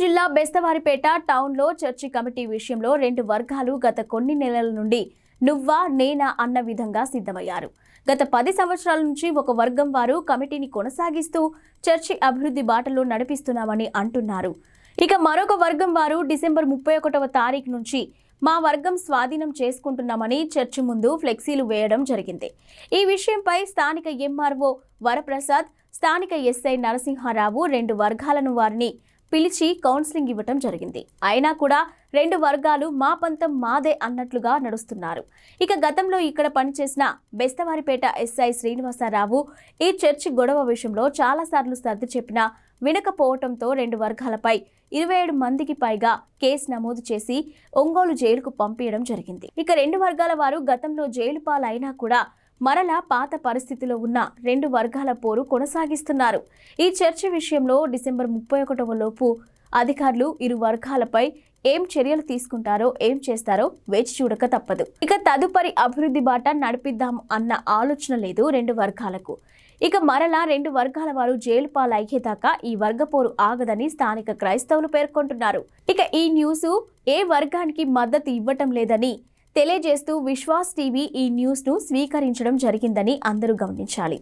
జిల్లా బెస్తవారిపేట టౌన్లో church committee విషయంలో రెండు వర్గాలు గత కొన్ని నెలల నుండి నువ్వా నేనా అన్న విధంగా సిద్ధమయ్యారు. గత పది సంవత్సరాల నుంచి ఒక వర్గం వారు కమిటీని కొనసాగిస్తూ చర్చి అభివృద్ధి బాటలో నడిపిస్తున్నామని అంటున్నారు. ఇక మరొక వర్గం వారు డిసెంబర్ ముప్పై ఒకటవ తారీఖు నుంచి మా వర్గం స్వాధీనం చేసుకుంటున్నామని చర్చి ముందు ఫ్లెక్సీలు వేయడం జరిగింది. ఈ విషయంపై స్థానిక ఎంఆర్ఓ వరప్రసాద్ స్థానిక ఎస్ఐ నరసింహారావు రెండు వర్గాలను వారిని పిలిచి కౌన్సిలింగ్ ఇవ్వటం జరిగింది. అయినా కూడా రెండు వర్గాలు మా పంతం మాదే అన్నట్లుగా నడుస్తున్నారు. ఇక గతంలో ఇక్కడ పనిచేసిన బెస్తవారిపేట ఎస్ఐ శ్రీనివాసరావు ఈ చర్చి గొడవ విషయంలో చాలాసార్లు సర్ది చెప్పినా వినకపోవటంతో రెండు వర్గాలపై ఇరవై ఏడు మందికి పైగా కేసు నమోదు చేసి ఒంగోలు జైలుకు పంపించడం జరిగింది. ఇక రెండు వర్గాల వారు గతంలో జైలు పాలైనా కూడా మరలా పాత పరిస్థితిలో ఉన్న రెండు వర్గాల పోరు కొనసాగిస్తున్నారు. ఈ చర్చ విషయంలో డిసెంబర్ ముప్పై ఒకటవ లోపు అధికారులు ఇరు వర్గాలపై ఏం చర్యలు తీసుకుంటారో ఏం చేస్తారో వేచి చూడక తప్పదు. ఇక తదుపరి అభివృద్ధి బాట నడిపిద్దాం అన్న ఆలోచన లేదు రెండు వర్గాలకు. ఇక మరలా రెండు వర్గాల వారు జైలు పాలయ్యేదాకా ఈ వర్గపోరు ఆగదని స్థానిక క్రైస్తవులు పేర్కొంటున్నారు. ఇక ఈ న్యూస్ ఏ వర్గానికి మద్దతు ఇవ్వటం లేదని తెలియజేస్తూ విశ్వాస్ టీవీ ఈ న్యూస్ను స్వీకరించడం జరిగిందని అందరూ గమనించాలి.